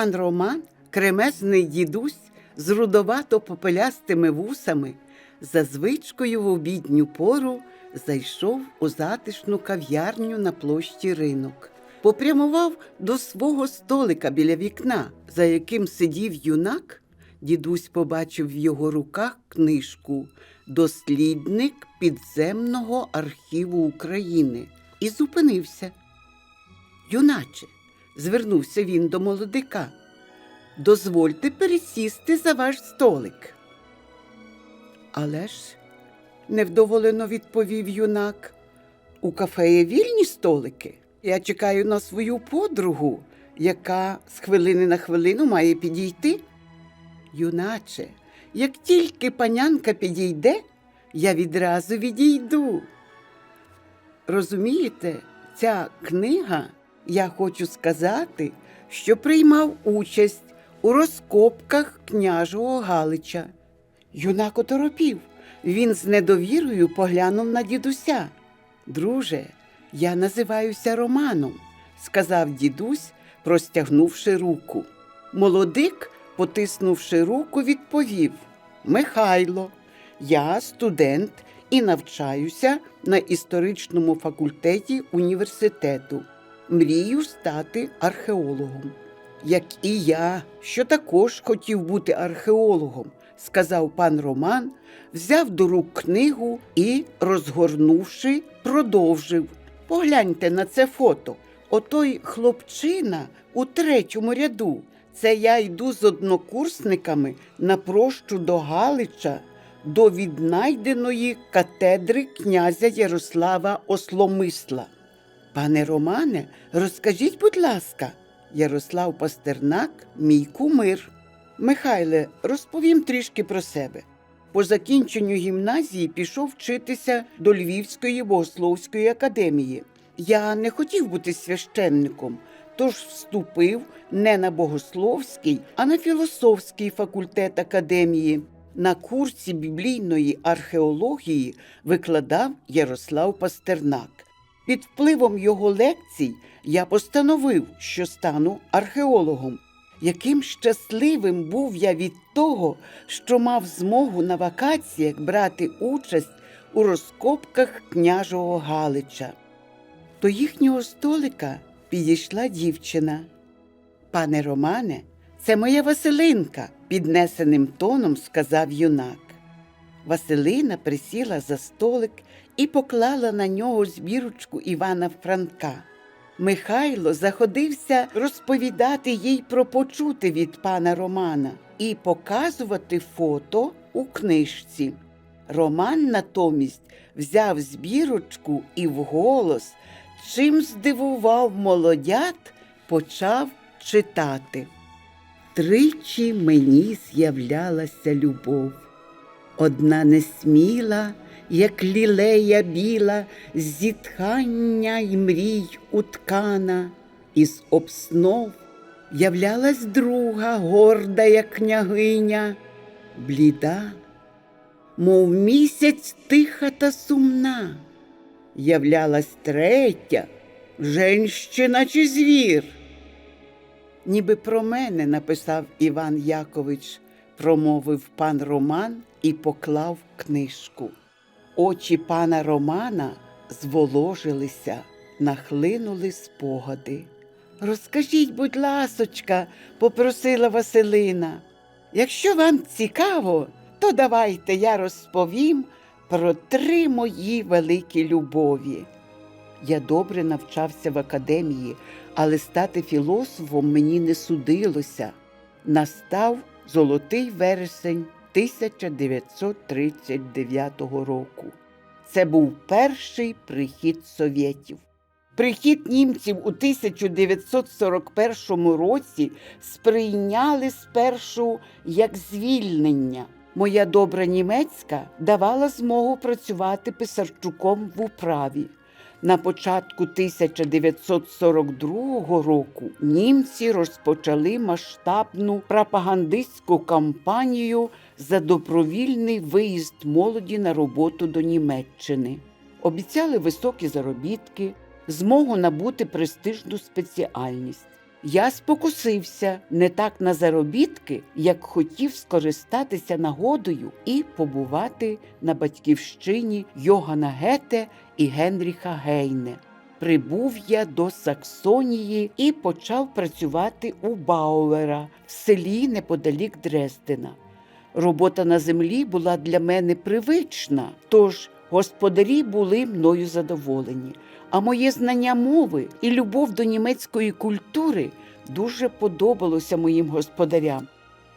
Пан Роман, кремезний дідусь з рудовато попелястими вусами, за звичкою в обідню пору зайшов у затишну кав'ярню на площі ринок. Попрямував до свого столика біля вікна, за яким сидів юнак. Дідусь побачив в його руках книжку Дослідник підземного архіву України і зупинився. Юначе, звернувся він до молодика. Дозвольте пересісти за ваш столик. Але ж, невдоволено відповів юнак, у кафе є вільні столики. Я чекаю на свою подругу, яка з хвилини на хвилину має підійти. Юначе, як тільки панянка підійде, я відразу відійду. Розумієте, ця книга, я хочу сказати, що приймав участь у розкопках княжого Галича. Юнак оторопів. Він з недовірою поглянув на дідуся. Друже, я називаюся Романом, сказав дідусь, простягнувши руку. Молодик, потиснувши руку, відповів Михайло, я студент і навчаюся на історичному факультеті університету. Мрію стати археологом. Як і я, що також хотів бути археологом, сказав пан Роман, взяв до рук книгу і, розгорнувши, продовжив. Погляньте на це фото. Отой хлопчина у третьому ряду. Це я йду з однокурсниками на прощу до Галича до віднайденої катедри князя Ярослава Осломисла. Пане Романе, розкажіть, будь ласка, Ярослав Пастернак, мій кумир. Михайле, розповім трішки про себе. По закінченню гімназії пішов вчитися до Львівської богословської академії. Я не хотів бути священником, тож вступив не на богословський, а на філософський факультет академії. На курсі біблійної археології викладав Ярослав Пастернак. Під впливом його лекцій я постановив, що стану археологом. Яким щасливим був я від того, що мав змогу на вакаціях брати участь у розкопках княжого Галича. До їхнього столика підійшла дівчина. Пане Романе, це моя Василинка, піднесеним тоном сказав юнак. Василина присіла за столик і поклала на нього збірочку Івана Франка. Михайло заходився розповідати їй про почути від пана Романа і показувати фото у книжці. Роман натомість взяв збірочку і вголос, чим здивував молодят, почав читати. Тричі мені з'являлася любов. Одна несміла, як лілея біла, зітхання й мрій уткана, із обснов являлась друга, горда, як княгиня, бліда, мов місяць тиха та сумна, являлась третя, женщина чи звір. Ніби про мене написав Іван Якович, промовив пан Роман і поклав книжку. Очі пана Романа зволожилися, нахлинули спогади. Розкажіть, будь ласочка, попросила Василина. Якщо вам цікаво, то давайте я розповім про три мої великі любові. Я добре навчався в академії, але стати філософом мені не судилося. Настав золотий вересень 1939 року. Це був перший прихід совєтів. Прихід німців у 1941 році сприйняли спершу як звільнення. Моя добра німецька давала змогу працювати писарчуком в управі. На початку 1942 року німці розпочали масштабну пропагандистську кампанію за добровільний виїзд молоді на роботу до Німеччини. Обіцяли високі заробітки, змогу набути престижну спеціальність. Я спокусився не так на заробітки, як хотів скористатися нагодою і побувати на батьківщині Йогана Гете і Генріха Гейне. Прибув я до Саксонії і почав працювати у Бауера в селі неподалік Дрездена. Робота на землі була для мене привична, тож господарі були мною задоволені. А моє знання мови і любов до німецької культури дуже подобалося моїм господарям.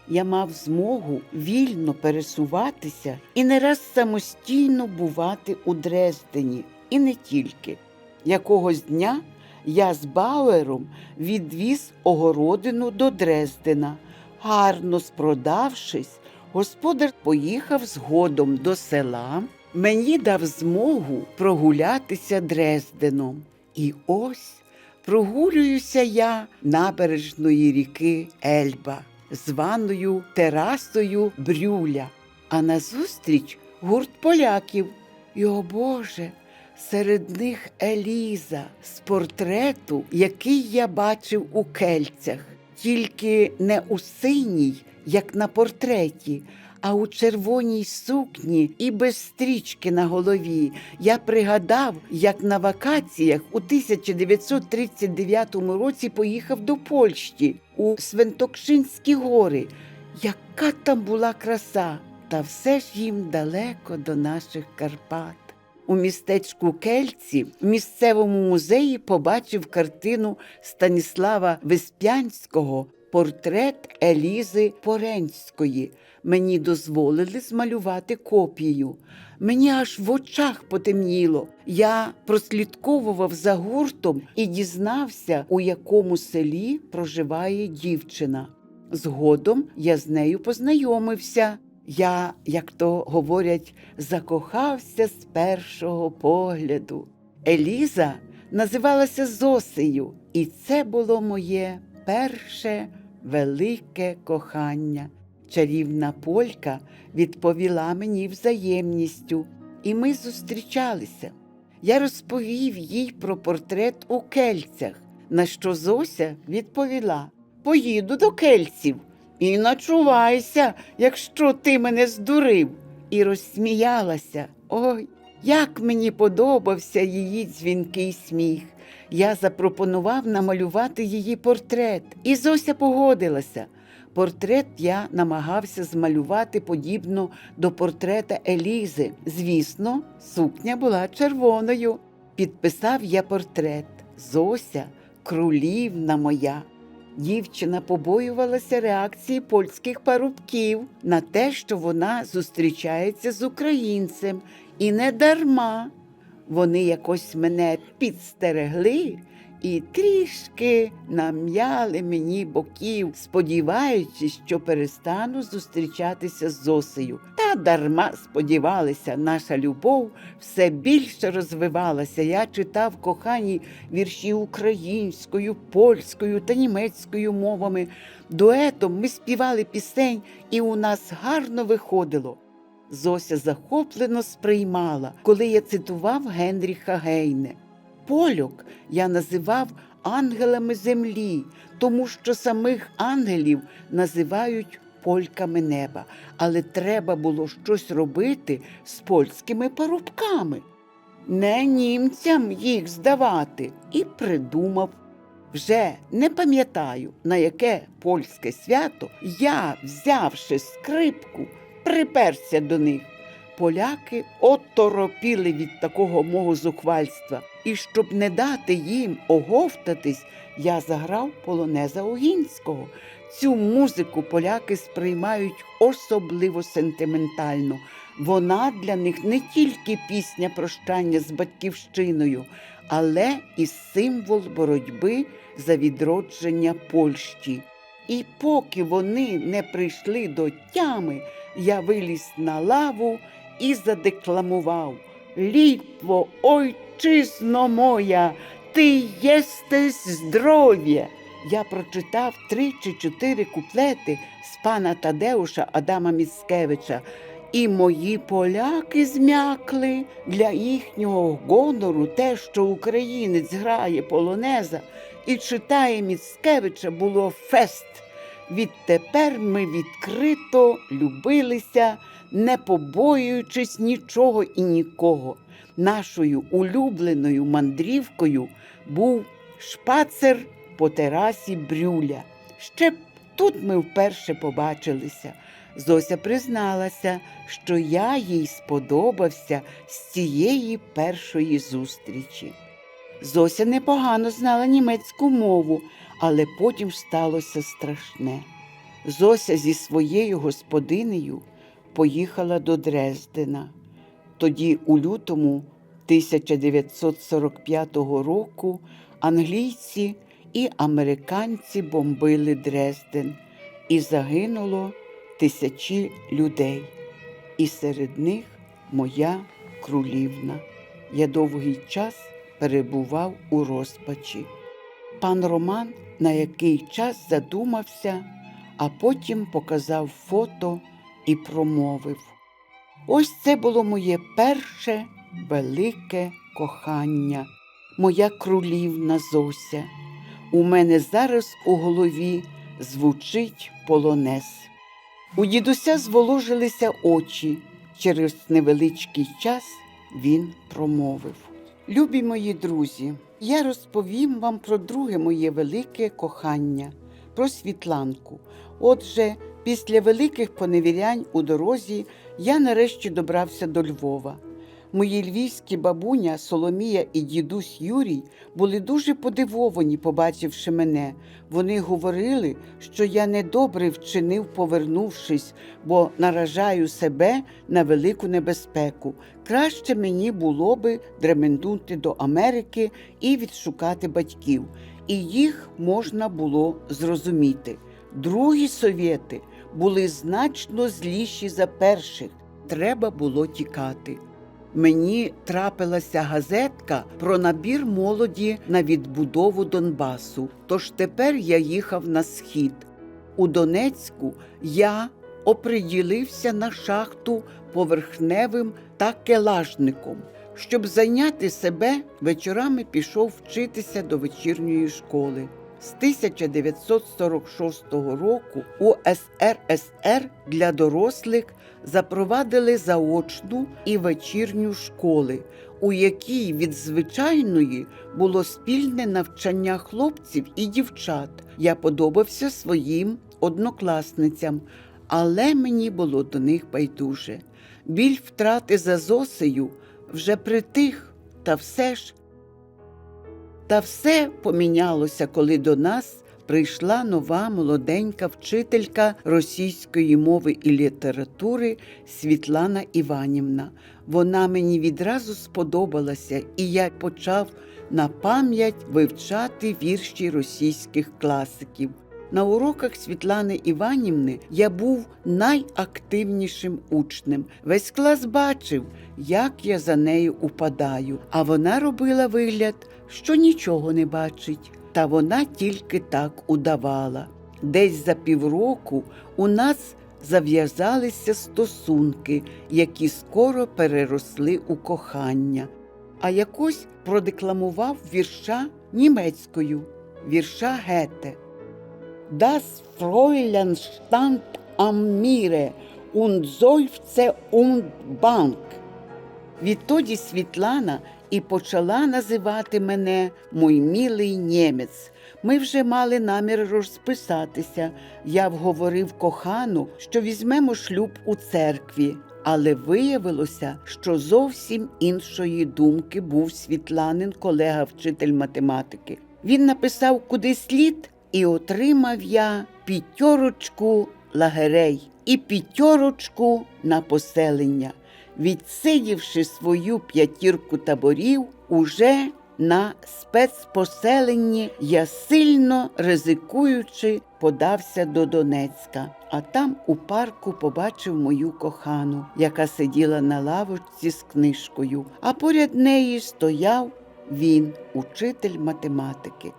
Я мав змогу вільно пересуватися і не раз самостійно бувати у Дрездені, і не тільки. Якогось дня я з Бауером відвіз огородину до Дрездена. Гарно спродавшись, господар поїхав згодом до села. Мені дав змогу прогулятися Дрезденом. І ось прогулююся я набережної ріки Ельба, званою терасою Брюля. А назустріч гурт поляків. І, о Боже, серед них Еліза з портрету, який я бачив у кельцях, тільки не у синій, як на портреті, а у червоній сукні і без стрічки на голові. Я пригадав, як на вакаціях у 1939 році поїхав до Польщі у Свентокшинські гори. Яка там була краса! Та все ж їм далеко до наших Карпат. У містечку Кельці в місцевому музеї побачив картину Станіслава Веспянського Портрет Елізи Поренської. Мені дозволили змалювати копію. Мені аж в очах потемніло. Я прослідковував за гуртом і дізнався, у якому селі проживає дівчина. Згодом я з нею познайомився. Я, як то говорять, закохався з першого погляду. Еліза називалася Зосею, і це було моє перше велике кохання. Чарівна полька відповіла мені взаємністю, і ми зустрічалися. Я розповів їй про портрет у кельцях, на що Зося відповіла: Поїду до кельців і начувайся, якщо ти мене здурив. І розсміялася. Ой, як мені подобався її дзвінкий сміх. Я запропонував намалювати її портрет, і Зося погодилася. Портрет я намагався змалювати подібно до портрета Елізи. Звісно, сукня була червоною. Підписав я портрет Зося, крулівна моя. Дівчина побоювалася реакції польських парубків на те, що вона зустрічається з українцем, і не дарма. Вони якось мене підстерегли і трішки нам'яли мені боків, сподіваючись, що перестану зустрічатися з Зосею. Та дарма сподівалися, наша любов все більше розвивалася. Я читав кохані вірші українською, польською та німецькою мовами. Дуетом ми співали пісень, і у нас гарно виходило. Зося захоплено сприймала, коли я цитував Генріха Гейне. Польок я називав ангелами землі, тому що самих ангелів називають польками неба, але треба було щось робити з польськими парубками. Не німцям їх здавати, і придумав. Вже не пам'ятаю, на яке польське свято я, взявши скрипку, приперся до них. Поляки оторопіли від такого мого зухвальства, і щоб не дати їм оговтатись, я заграв полонеза Огінського. Цю музику поляки сприймають особливо сентиментально. Вона для них не тільки пісня прощання з батьківщиною, але і символ боротьби за відродження Польщі. І поки вони не прийшли до тями, я виліз на лаву і задекламував Літво, ойчизно моя, ти єстесь здоров'я. Я прочитав три чи чотири куплети з пана Тадеуша Адама Міцкевича, і мої поляки змякли для їхнього гонору те, що українець грає полонеза, і читає Міцкевича було фест. Відтепер ми відкрито любилися, не побоюючись нічого і нікого. Нашою улюбленою мандрівкою був шпацер по терасі Брюля. Ще тут ми вперше побачилися. Зося призналася, що я їй сподобався з цієї першої зустрічі. Зося непогано знала німецьку мову, але потім сталося страшне. Зося зі своєю господинею поїхала до Дрездена. Тоді, у лютому 1945 року, англійці і американці бомбили Дрезден, і загинуло тисячі людей. І серед них моя крулівна. Я довгий час перебував у розпачі. Пан Роман на який час задумався, а потім показав фото і промовив. Ось це було моє перше велике кохання, моя крулівна Зося. У мене зараз у голові звучить полонез. У дідуся зволожилися очі. Через невеличкий час він промовив. Любі мої друзі, я розповім вам про друге моє велике кохання, про Світланку. Отже, після великих поневірянь у дорозі я нарешті добрався до Львова. Мої львівські бабуня Соломія і дідусь Юрій були дуже подивовані, побачивши мене. Вони говорили, що я недобре вчинив, повернувшись, бо наражаю себе на велику небезпеку. Краще мені було би дремендунти до Америки і відшукати батьків. І їх можна було зрозуміти. Другі совєти були значно зліші за перших. Треба було тікати. Мені трапилася газетка про набір молоді на відбудову Донбасу. Тож тепер я їхав на схід. У Донецьку я оприділився на шахту поверхневим та келажником. Щоб зайняти себе, вечорами пішов вчитися до вечірньої школи. З 1946 року у СРСР для дорослих запровадили заочну і вечірню школи, у якій від звичайної було спільне навчання хлопців і дівчат. Я подобався своїм однокласницям, але мені було до них байдуже. Біль втрати за Зосею вже притих, та все ж. Та все помінялося, коли до нас прийшла нова молоденька вчителька російської мови і літератури Світлана Іванівна. Вона мені відразу сподобалася, і я почав на пам'ять вивчати вірші російських класиків. На уроках Світлани Іванівни я був найактивнішим учнем. Весь клас бачив, як я за нею упадаю, а вона робила вигляд, що нічого не бачить. Та вона тільки так удавала. Десь за півроку у нас зав'язалися стосунки, які скоро переросли у кохання. А якось продекламував вірша німецькою, вірша Гете. Das Fräulein stand am Meere und seufzte und bank. Відтоді Світлана і почала називати мене мой мілий німець. Ми вже мали намір розписатися. Я вговорив кохану, що візьмемо шлюб у церкві. Але виявилося, що зовсім іншої думки був Світланин колега вчитель математики. Він написав куди слід, і отримав я п'ятерочку лагерей і п'ятерочку на поселення відсидівши свою п'ятірку таборів, уже на спецпоселенні я сильно ризикуючи подався до Донецька, а там у парку побачив мою кохану, яка сиділа на лавочці з книжкою, а поряд неї стояв він, учитель математики.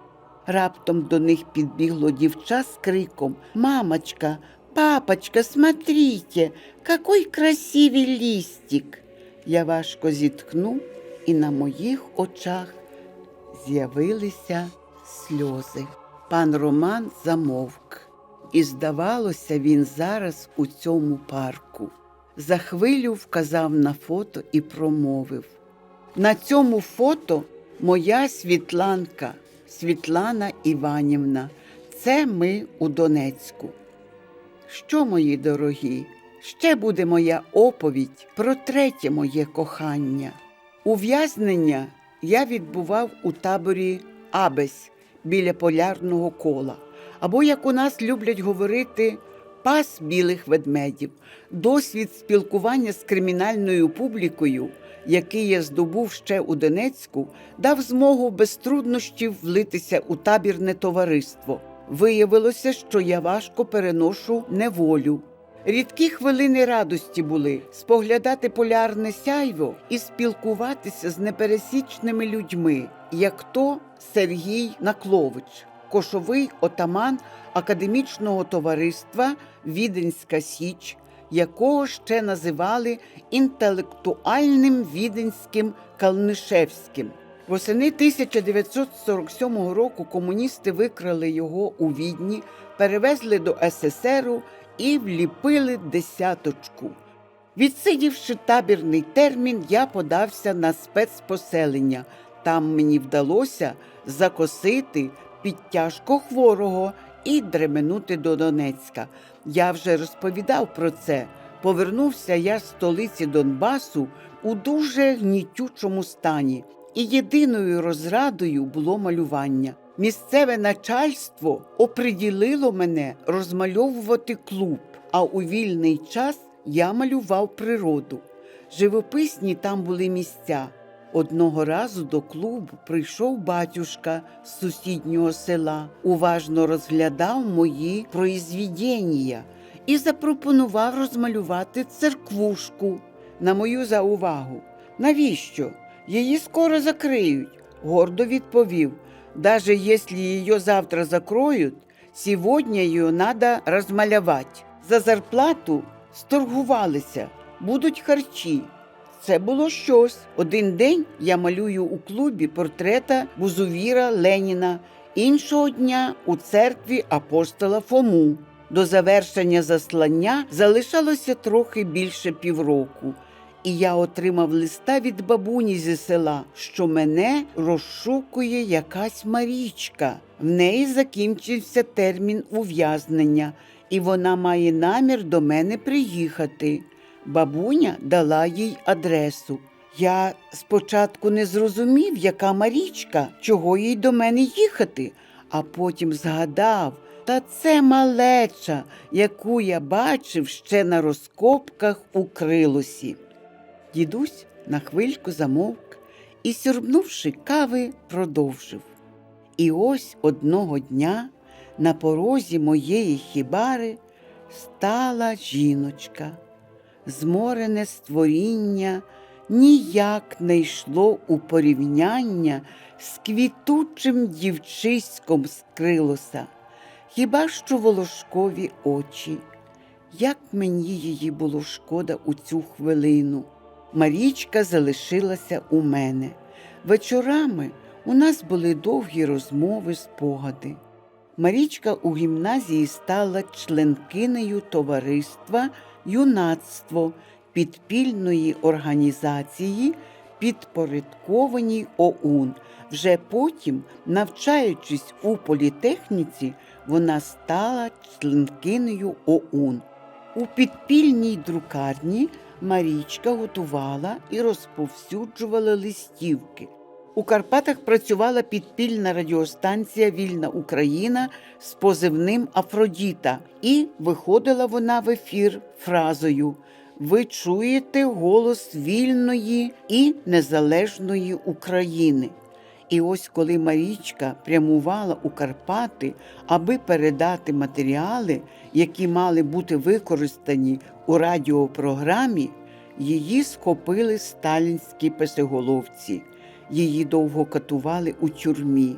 Раптом до них підбігло дівча з криком Мамочка, папочка, смотрите, какой красивий лістик. Я важко зітхнув, і на моїх очах з'явилися сльози. Пан Роман замовк, і, здавалося, він зараз у цьому парку. За хвилю вказав на фото і промовив: На цьому фото моя Світланка, Світлана Іванівна. Це ми у Донецьку. Що, мої дорогі, ще буде моя оповідь про третє моє кохання. Ув'язнення я відбував у таборі Абесь біля полярного кола, або, як у нас люблять говорити, пас білих ведмедів, досвід спілкування з кримінальною публікою, який я здобув ще у Донецьку, дав змогу без труднощів влитися у табірне товариство. Виявилося, що я важко переношу неволю. Рідкі хвилини радості були споглядати полярне сяйво і спілкуватися з непересічними людьми, як то Сергій Наклович, кошовий отаман академічного товариства Віденська Січ, якого ще називали інтелектуальним віденським Калнишевським. Восени 1947 року комуністи викрали його у Відні, перевезли до СССРу і вліпили десяточку. Відсидівши табірний термін, я подався на спецпоселення. Там мені вдалося закосити під тяжко хворого і дременути до Донецька. Я вже розповідав про це. Повернувся я з столиці Донбасу у дуже гнітючому стані, і єдиною розрадою було малювання. Місцеве начальство оприділило мене розмальовувати клуб, а у вільний час я малював природу. Живописні там були місця. Одного разу до клубу прийшов батюшка з сусіднього села, уважно розглядав мої произведення і запропонував розмалювати церквушку. На мою заувагу. Навіщо? Її скоро закриють, гордо відповів. Даже если ее завтра закроют, сегодня ее надо размалевать. За зарплату сторгувалися, будуть харчі. Це було щось. Один день я малюю у клубі портрета Бузувіра Леніна, іншого дня у церкві апостола Фому. До завершення заслання залишалося трохи більше півроку, і я отримав листа від бабуні зі села, що мене розшукує якась Марічка. В неї закінчився термін ув'язнення, і вона має намір до мене приїхати. Бабуня дала їй адресу. Я спочатку не зрозумів, яка Марічка, чого їй до мене їхати, а потім згадав. Та це малеча, яку я бачив ще на розкопках у крилосі. Дідусь на хвильку замовк і, сюрбнувши кави, продовжив. І ось одного дня на порозі моєї хібари стала жіночка. Зморене створіння ніяк не йшло у порівняння з квітучим дівчиськом з крилоса, хіба що волошкові очі. Як мені її було шкода у цю хвилину. Марічка залишилася у мене. Вечорами у нас були довгі розмови, спогади. Марічка у гімназії стала членкинею товариства Юнацтво підпільної організації, підпорядкованій ОУН. Вже потім, навчаючись у політехніці, вона стала членкинею ОУН. У підпільній друкарні Марічка готувала і розповсюджувала листівки. У Карпатах працювала підпільна радіостанція Вільна Україна з позивним Афродіта, і виходила вона в ефір фразою Ви чуєте голос вільної і незалежної України. І ось коли Марічка прямувала у Карпати, аби передати матеріали, які мали бути використані у радіопрограмі, її схопили сталінські песеголовці. Її довго катували у тюрмі.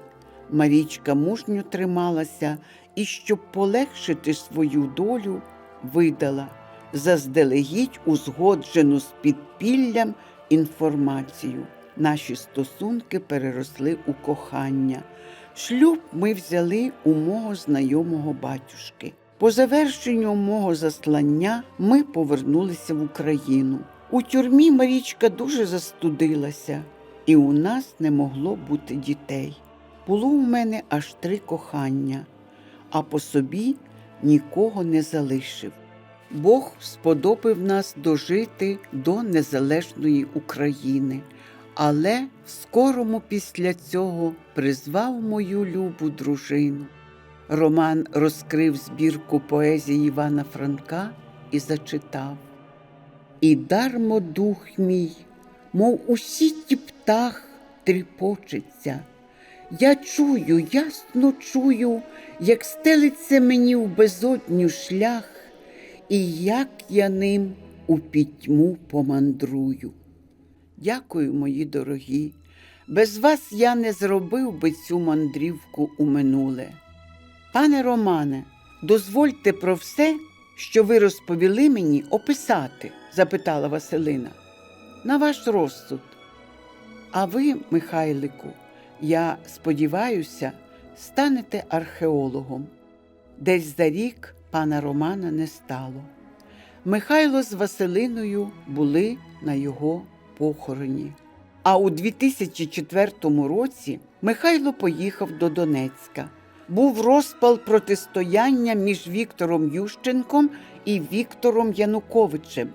Марічка мужньо трималася і, щоб полегшити свою долю, видала заздалегідь узгоджену з підпіллям інформацію. Наші стосунки переросли у кохання. Шлюб ми взяли у мого знайомого батюшки. По завершенню мого заслання ми повернулися в Україну. У тюрмі Марічка дуже застудилася, і у нас не могло бути дітей. Було у мене аж три кохання, а по собі нікого не залишив. Бог сподобав нас дожити до незалежної України, але скорому після цього призвав мою любу дружину. Роман розкрив збірку поезії Івана Франка і зачитав. І дармо дух мій, мов усі ті птах, тріпочеться. Я чую, ясно чую, як стелиться мені в безодню шлях, і як я ним у пітьму помандрую. Дякую, мої дорогі. Без вас я не зробив би цю мандрівку у минуле. Пане Романе, дозвольте про все, що ви розповіли мені, описати, запитала Василина. На ваш розсуд. А ви, Михайлику, я сподіваюся, станете археологом. Десь за рік пана Романа не стало. Михайло з Василиною були на його похороні. А у 2004 році Михайло поїхав до Донецька. Був розпал протистояння між Віктором Ющенком і Віктором Януковичем.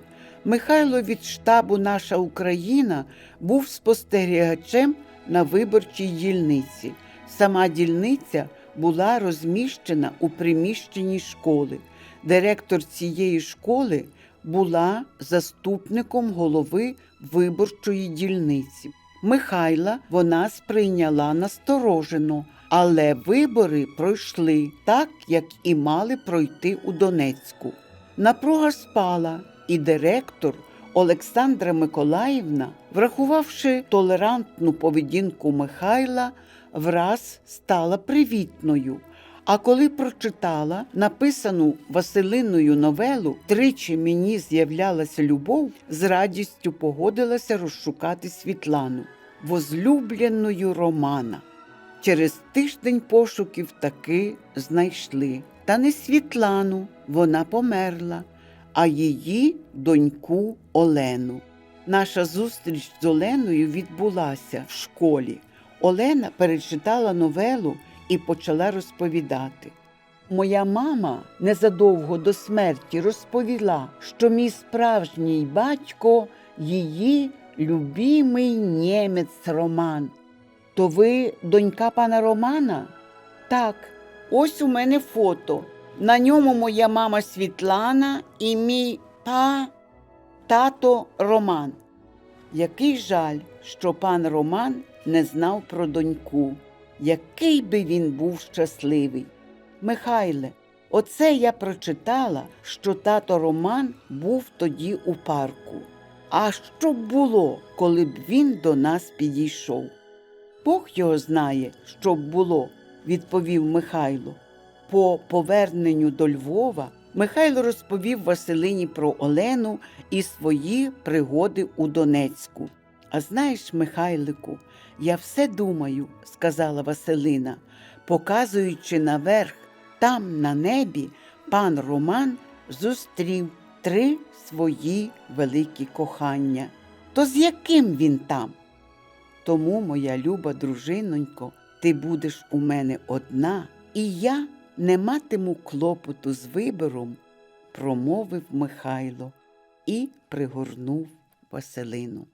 Михайло від штабу Наша Україна був спостерігачем на виборчій дільниці. Сама дільниця була розміщена у приміщенні школи. Директор цієї школи була заступником голови виборчої дільниці. Михайла вона сприйняла насторожено, але вибори пройшли так, як і мали пройти у Донецьку. Напруга спала, і директор Олександра Миколаївна, врахувавши толерантну поведінку Михайла, враз стала привітною. А коли прочитала написану Василиною новелу Тричі мені з'являлася любов, з радістю погодилася розшукати Світлану, возлюбленою Романа. Через тиждень пошуків таки знайшли. Та не Світлану, вона померла, а її доньку Олену. Наша зустріч з Оленою відбулася в школі. Олена перечитала новелу і почала розповідати. Моя мама незадовго до смерті розповіла, що мій справжній батько її любимий німець Роман. То ви донька пана Романа? Так, ось у мене фото. На ньому моя мама Світлана і мій па тато Роман. Який жаль, що пан Роман не знав про доньку. Який би він був щасливий. Михайле, оце я прочитала, що тато Роман був тоді у парку. А що б було, коли б він до нас підійшов? Бог його знає, що б було, відповів Михайло. По поверненню до Львова Михайло розповів Василині про Олену і свої пригоди у Донецьку. А знаєш, Михайлику, я все думаю, сказала Василина, показуючи наверх, там, на небі, пан Роман зустрів три свої великі кохання. То з яким він там? Тому, моя люба дружинонько, ти будеш у мене одна, і я не матиму клопоту з вибором, промовив Михайло і пригорнув Василину.